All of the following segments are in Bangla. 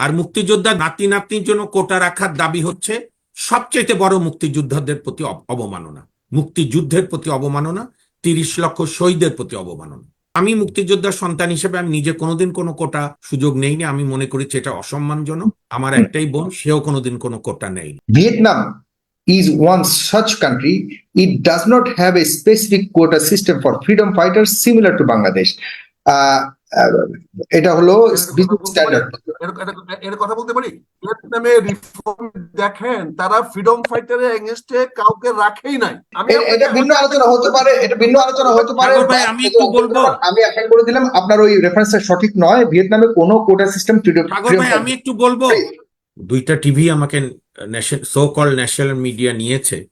আর মুক্তিযোদ্ধা নাতি নাতনির জন্য কোটা রাখার দাবি হচ্ছে সবচেয়ে বড় মুক্তিযোদ্ধাদের প্রতি অব- অবমাননা মুক্তিযুদ্ধের প্রতি অবমাননা তিরিশ লক্ষ শহীদের প্রতি অবমাননা আমি মুক্তিযোদ্ধার সন্তান হিসেবে আমি নিজে কোনোদিন কোনো কোটা সুযোগ নেইনি আমি মনে করেছি এটা অসম্মানজনক আমার একটাই বোন সেও কোনোদিন কোনো কোটা নেই Vietnam such country. It does not have a specific quota system for freedom fighters similar to Bangladesh. Uh, uh, এটা হলো স্ট্যান্ডার্ড এর- কথা বলতে পারি? ভিয়েতনামে রিফর্ম দেখেন তারা ফ্রিডম ফাইটারের এগেনস্টে কাউকে রাখেই নাই। আমি এটা ভিন্ন আলোচনা হতে পারে এটা ভিন্ন আলোচনা হতে পারে। ভাই, আমি একটু বলব। আমি আশা করে দিলাম আপনার ওই রেফারেন্সটা সঠিক নয়। ভিয়েতনামে কোনো কোটা সিস্টেম ভাই আমি একটু বলব। দুইটা টিভি আমাকে সো কল ন্যাশনাল মিডিয়া নিয়েছে।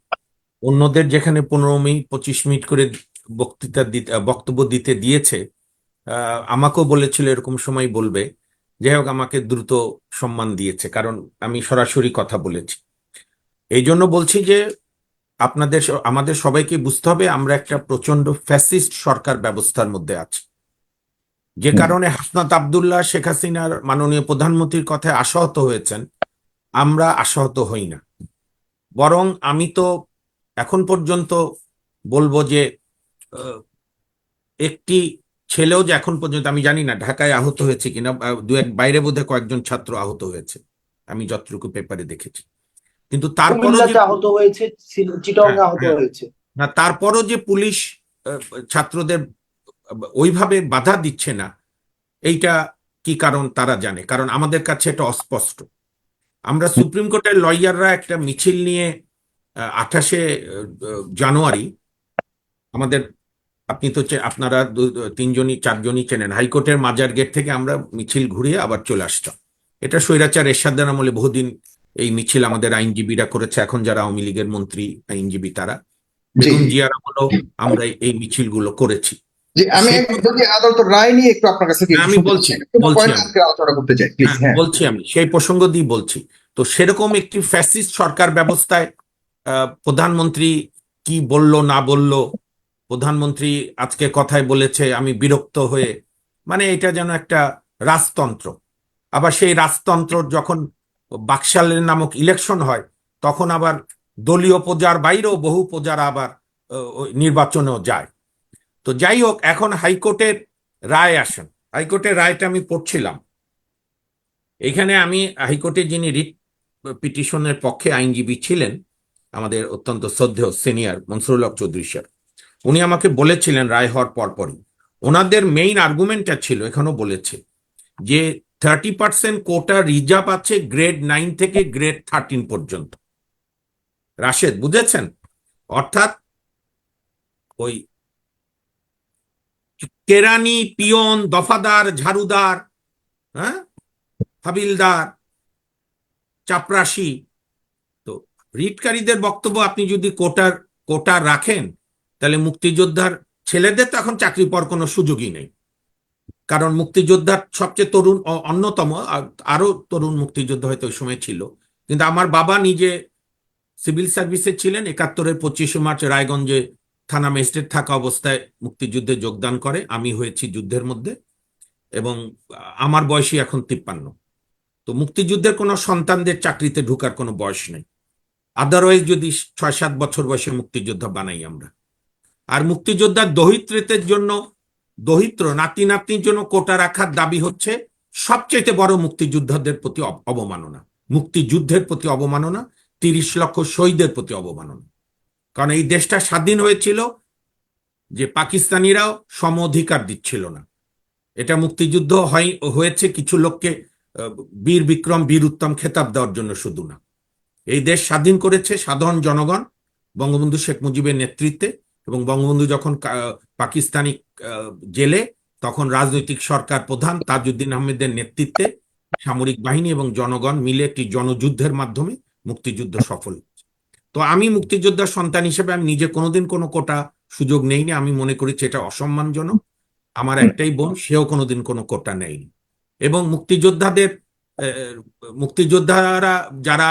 অন্যদের যেখানে পনেরো মিনিট পঁচিশ মিনিট করে বক্তৃতা দিতে বক্তব্য দিতে দিয়েছে আমাকেও বলেছিল এরকম সময় বলবে। যাই হোক আমাকে দ্রুত সম্মান দিয়েছে কারণ আমি সরাসরি কথা বলেছি। এই জন্য বলছি যে আপনাদের আমাদের সবাইকে বুঝতে হবে আমরা একটা প্রচণ্ড ফ্যাসিস্ট সরকার ব্যবস্থার মধ্যে আছি। যে কারণে হাসনাত আবদুল্লাহ শেখ হাসিনার মাননীয় প্রধানমন্ত্রীর কথায় আশাহত হয়েছেন আমরা আশাহত হই না। বরং আমি তো এখন পর্যন্ত বলব যে একটি ছেলেও যে এখন পর্যন্ত আমি জানি না ঢাকায় আহত হয়েছে কিনা দু এক বাইরে বোধহয় কয়েকজন ছাত্র আহত হয়েছে। আমি যতটুকু পেপারে দেখেছি। কিন্তু তারপরও আহত হয়েছে চিটং হ্যাঁ, আহত হ্যাঁ। হয়েছে। না তারপরও যে পুলিশ ছাত্রদের ওইভাবে বাধা দিচ্ছে না এইটা কি কারণ তারা জানে? কারণ আমাদের কাছে এটা অস্পষ্ট। আমরা সুপ্রিম কোর্টের লয়াররা একটা মিছিল নিয়ে আঠাশে জানুয়ারি আমাদের আপনি তো আপনারা তিনজনই চারজনই চেনেন। হাইকোর্টের মাজার গেট থেকে আমরা মিছিল ঘুরিয়ে আবার চলে আসতাম। এটা স্বৈরাচার এরশাদের আমলে বহুদিন এই মিছিল আমাদের আইনজীবীরা করেছে। এখন যারা আওয়ামী লীগের মন্ত্রী আইনজীবী তারা। বেগম জিয়ার আমলেও আমরা এই মিছিলগুলো করেছি। আমি যদি আদালতের রায় নিয়ে একটু আপনার কাছে আমি বলছি। আলোচনা করতে চাই প্লিজ হ্যাঁ, হ্যাঁ। বলছি আমি। সেই প্রসঙ্গ দিয়ে বলছি। তো সেরকম একটি ফ্যাসিস্ট সরকার ব্যবস্থায় আহ, প্রধানমন্ত্রী কি বলল না বলল প্রধানমন্ত্রী আজকে কথায় বলেছে, আমি বিরক্ত হয়ে মানে এটা যেন একটা রাজতন্ত্র। আবার সেই রাজতন্ত্র যখন বাকশালের নামক ইলেকশন হয়, তখন আবার দলীয় প্রজার বাইরেও বহু প্রজারা আবার নির্বাচনেও যায়। তো যাই হোক, এখন হাইকোর্টের রায় আসেন। হাইকোর্টের রায়টা আমি পড়ছিলাম। এখানে আমি, হাইকোর্টে যিনি রিট পিটিশনের পক্ষে আইনজীবী ছিলেন, আমাদের অত্যন্ত শ্রদ্ধেয় সিনিয়র মনসুরুল হক চৌধুরী স্যার উনি আমাকে বলেছিলেন রায় হওয়ার পরপরই। ওনাদের মেইন আর্গুমেন্টটা ছিল এখানেও বলেছে, যে থার্টি পার্সেন্ট কোটা রিজার্ভ আছে গ্রেড নাইন থেকে গ্রেড থার্টিন পর্যন্ত। রাশেদ, বুঝেছেন? অর্থাৎ ওই কেরানি, পিয়ন, দফাদার, ঝাড়ুদার হ্যাঁ? হাবিলদার, চাপরাশি। তো রিটকারীদের বক্তব্য আপনি যদি কোটার কোটা রাখেন তাহলে মুক্তিযোদ্ধার ছেলেদের তো এখন চাকরি পাওয়ার কোনো সুযোগই নেই। কারণ মুক্তিযোদ্ধার সবচেয়ে তরুণ অন্যতম, আরও তরুণ মুক্তিযোদ্ধা হয়তো ওই সময় ছিল। কিন্তু আমার বাবা নিজে সিভিল সার্ভিসে ছিলেন, একাত্তরের পঁচিশে মার্চ রায়গঞ্জে থানা ম্যাজিস্ট্রেট থাকা অবস্থায় মুক্তিযুদ্ধে যোগদান করে। আমি হয়েছি যুদ্ধের মধ্যে এবং আমার বয়সই এখন তিপ্পান্ন। তো মুক্তিযুদ্ধের কোনো সন্তানদের চাকরিতে ঢুকার কোনো বয়স নেই। আদারওয়াইজ যদি ছয় সাত বছর বয়সে মুক্তিযোদ্ধা বানাই আমরা। আর মুক্তিযোদ্ধার দহিত্রিতের জন্য, দহিত্র নাতি নাতনির জন্য কোটা রাখার দাবি হচ্ছে সবচেয়ে বড় মুক্তিযোদ্ধাদের প্রতি অবমাননা। মুক্তিযুদ্ধের প্রতি অবমাননা, তিরিশ লক্ষ শহীদের প্রতি অবমাননা। কারণ এই দেশটা স্বাধীন হয়েছিল যে পাকিস্তানিরাও সম অধিকার দিচ্ছিল না। এটা মুক্তিযুদ্ধ হয় হয়েছে কিছু লোককে বীর বিক্রম, বীর উত্তম খেতাব দেওয়ার জন্য শুধু না। এই দেশ স্বাধীন করেছে সাধারণ জনগণ, বঙ্গবন্ধু শেখ মুজিবের নেতৃত্বে। এবং বঙ্গবন্ধু যখন পাকিস্তানি জেলে তখন রাজনৈতিক সরকার প্রধান তাজউদ্দিন আহমেদের নেতৃত্বে সামরিক বাহিনী এবং জনগণ মিলে একটি জনযুদ্ধের মাধ্যমে মুক্তিযুদ্ধ সফল তো আমি মুক্তিযোদ্ধার সন্তান হিসেবে আমি নিজে কোনোদিন কোনো কোটা সুযোগ নেইনি। আমি মনে করেছি এটা অসম্মানজনক। আমার একটাই বোন সেও কোনোদিন কোনো কোটা নেয়নি। এবং মুক্তিযোদ্ধাদের আহ, মুক্তিযোদ্ধারা যারা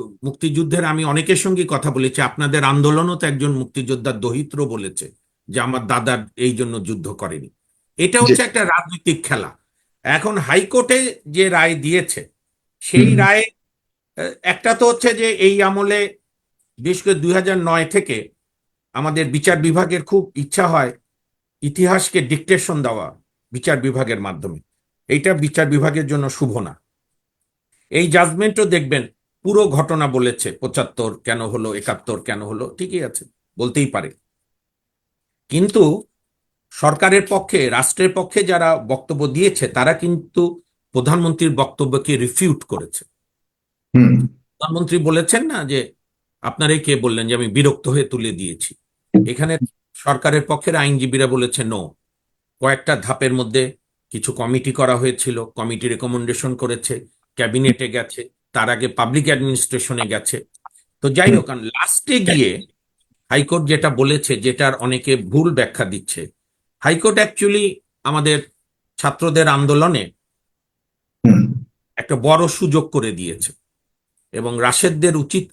মুক্তিযুদ্ধের আমি অনেকের সঙ্গে কথা বলেছি। আপনাদের আন্দোলনও তো একজন মুক্তিযোদ্ধার দহিত্র বলেছে যে আমার দাদা এই জন্য যুদ্ধ করেনি। এটা হচ্ছে একটা রাজনৈতিক খেলা। এখন হাইকোর্টে যে রায় দিয়েছে সেই রায় একটা তো হচ্ছে যে এই আমলে বিশেষ করে দুই নয় থেকে আমাদের বিচার বিভাগের খুব ইচ্ছা হয় ইতিহাসকে ডিকটেশন দেওয়া বিচার বিভাগের মাধ্যমে। এইটা বিচার বিভাগের জন্য শুভ না। এই জাজমেন্টও দেখবেন পুরো ঘটনা বলেছে পঁচাত্তর কেন হলো একাত্তর কেন হলো ঠিকই আছে বলতেই পারে। কিন্তু সরকারের পক্ষে রাষ্ট্রের পক্ষে যারা বক্তব্য দিয়েছে তারা কিন্তু প্রধানমন্ত্রীর বক্তব্যকে রিফিউট করেছে। হুম। প্রধানমন্ত্রী বলেছেন না যে আপনারাই কে বললেন যে আমি বিরক্ত হয়ে তুলে দিয়েছি? এখানে সরকারের পক্ষের আইনজীবীরা বলেছে নো। কয়েকটা ধাপের মধ্যে কিছু কমিটি করা হয়েছিল কমিটি রেকমেন্ডেশন করেছে ক্যাবিনেটে গেছে তার আগে পাবলিক অ্যাডমিনিস্ট্রেশনে গেছে। তো যাই হোক লাস্টে গিয়ে হাইকোর্ট যেটা বলেছে যেটার অনেকে ভুল ব্যাখ্যা দিচ্ছে হাইকোর্ট অ্যাকচুয়ালি আমাদের ছাত্রদের আন্দোলনে একটা বড় সুযোগ করে দিয়েছে। এবং রাশেদদের উচিত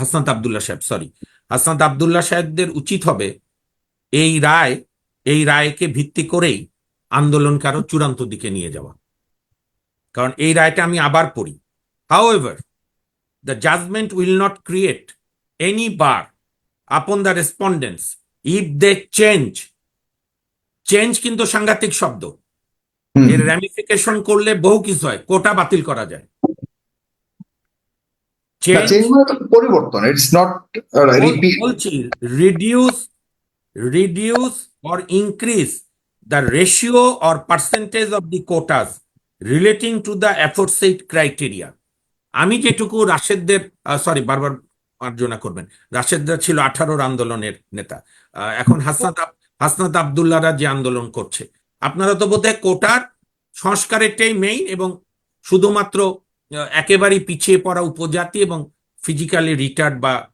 হাসনাত আবদুল্লাহ সাহেব সরি হাসনাত আবদুল্লাহ সাহেবদের উচিত হবে এই রায় এই রায়কে ভিত্তি করেই আন্দোলনকে আরও চূড়ান্ত দিকে নিয়ে যাওয়া। কারণ এই রায়টা আমি আবার পড়ি। However the judgement will not create any bar upon the respondents if they change কিন্তু সাংঘাতিক শব্দ। এর র্যামিফিকেশন করলে বহু কিছু হয় কোটা বাতিল করা যায়। Change- মানে পরিবর্তন ইটস নট রিপিট বলছি reduce reduce or increase the ratio or percentage of the quotas relating to the aforesaid criteria আমি যেটুকু রাশেদদের সরি বারবার মার্জনা করবেন। রাশেদরা ছিল আঠারোর আন্দোলনের নেতা। আহ, এখন হাসনাত আব- হাসনাত আবদুল্লাহরা যে আন্দোলন করছে। আপনারা তো বোধহয় কোটার সংস্কারেরটাই মেইন এবং শুধুমাত্র একেবারেই পিছিয়ে পড়া উপজাতি এবং ফিজিক্যালি রিটার্ড বা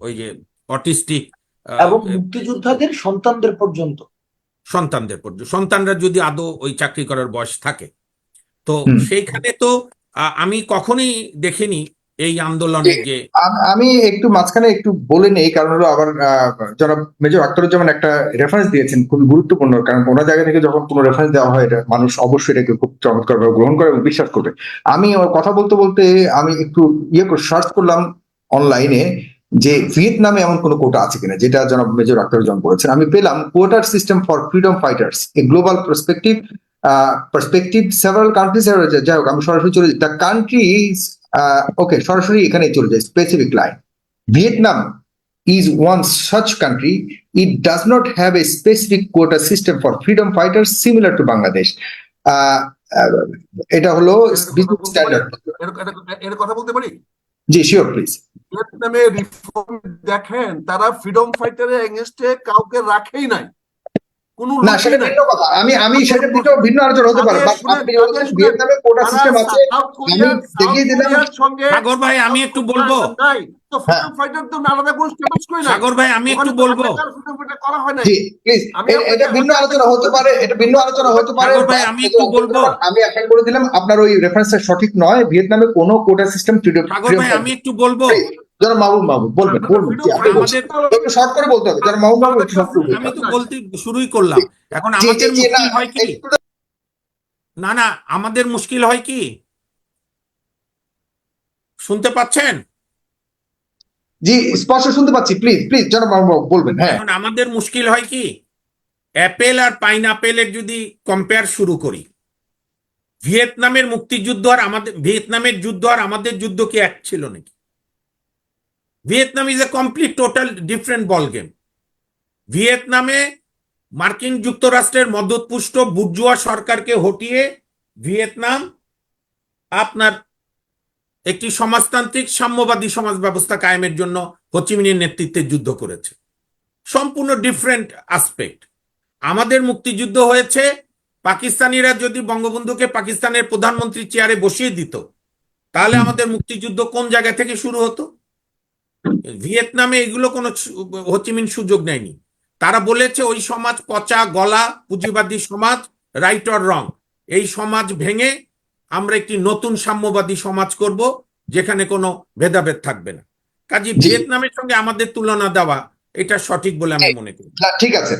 ওই যে অটিস্টিক এবং মুক্তিযোদ্ধাদের সন্তানদের পর্যন্ত। সন্তানদের পর্যন্ত সন্তানরা যদি আদৌ ওই চাকরি করার বয়স থাকে। তো সেইখানে তো আহ, আমি কখনোই দেখিনি এই আন্দোলনে যে আমি একটু মাঝখানে একটু বলে নেই কারণ হলো আবার জনাব মেজর আক্তারুজ্জামান একটা রেফারেন্স দিয়েছেন খুব গুরুত্বপূর্ণ কারণ ওনার জায়গা থেকে যখন কোনো রেফারেন্স দেওয়া হয় এটা মানুষ অবশ্যই এটাকে খুব চমৎকারভাবে গ্রহণ করে এবং বিশ্বাস করবে। আমি কথা বলতে বলতে আমি একটু ইয়ে করে সার্চ করলাম অনলাইনে যে ভিয়েতনামে এমন কোনো কোটা আছে কিনা যেটা জনাব মেজর আক্তারুজ্জামান বলেছেন। আমি পেলাম কোটার system for freedom fighters a global perspective perspective several countries যাই হোক আমি সরাসরি চলে যাই। দ্য কান্ট্রিজ ওকে সরাসরি এখানে চলে যায় specific line Vietnam is one such country. It does not have a specific quota system for freedom fighters similar to Bangladesh. Uh, uh, এটা হলো বিজনেস স্ট্যান্ডার্ড এর কথা বলতে পারি? জি শিওর প্লিজ ভিয়েতনামে রিফর্ম দেখেন তারা ফ্রিডম ফাইটারের এগেনস্টে কাউকে রাখেই নাই। না সেটা ভিন্ন কথা। আমি আমি সেটা ভিন্ন ভিন্ন আলোচনা হতে পারে। বাট আপনি বলছেন ভিয়েতনামে কোটা সিস্টেম আছে আমি দেখিয়ে দিলাম সাগর ভাই আমি একটু বলব। নাই। তো। ফ্রিডম ফাইটার তো আলাদা কোনো স্ট্যাটাস কই না সাগর ভাই আমি একটু বলব। ফ্রিডম ফাইটার করা না জি প্লিজ আমি এটা ভিন্ন আলোচনা হতে পারে এটা ভিন্ন আলোচনা হতে পারে। ভাই, আমি একটু বলব। আমি করে দিলাম আপনার ওই রেফারেন্সটা সঠিক নয়। ভিয়েতনামে কোনো কোটা সিস্টেম সাগর ভাই আমি একটু বলব। যারা মাহবুব মাহবুব বলবেন বলবেন একটু শর্ট করে বলতে হবে যারা মাহবুব মাহবুব শর্ট করে আমি তো বলতে শুরুই করলাম। এখন আমাদের মুশকিল হয় কি? না না আমাদের মুশকিল হয় কি? শুনতে পাচ্ছেন? জি স্পষ্ট শুনতে পাচ্ছি প্লিজ প্লিজ যারা মাহবুব বলবেন হ্যাঁ। এখন আমাদের মুশকিল হয় কি? অ্যাপেল আর পাইনাপেলের যদি কম্পেয়ার শুরু করি। ভিয়েতনামের মুক্তিযুদ্ধ আর আমাদের ভিয়েতনামের যুদ্ধ আর আমাদের যুদ্ধ কি এক ছিল নাকি? Vietnam is a complete total different ball game ভিয়েতনামে মার্কিন যুক্তরাষ্ট্রের মদতপুষ্ট বুর্জুয়া সরকারকে হটিয়ে ভিয়েতনাম আপনার একটি সমাজতান্ত্রিক সাম্যবাদী সমাজ ব্যবস্থা কায়েমের জন্য হোচিমিনের নেতৃত্বে যুদ্ধ করেছে। সম্পূর্ণ ডিফারেন্ট আসপেক্ট আমাদের মুক্তিযুদ্ধ হয়েছে, পাকিস্তানিরা যদি বঙ্গবন্ধুকে পাকিস্তানের প্রধানমন্ত্রী চেয়ারে বসিয়ে দিত, তাহলে আমাদের মুক্তিযুদ্ধ কোন জায়গা থেকে শুরু হতো? ভিয়েতনামে এগুলো কোনো হচিমিন সুযোগ নেয়নি। তারা বলেছে ওই সমাজ পচা গলা পুঁজিবাদী সমাজ রাইট অর রং এই সমাজ ভেঙে আমরা একটি নতুন সাম্যবাদী সমাজ করব যেখানে কোনো ভেদাভেদ থাকবে না। কাজে ভিয়েতনামের সঙ্গে আমাদের তুলনা দেওয়া এটা সঠিক বলে আমি মনে করি। ঠিক আছে।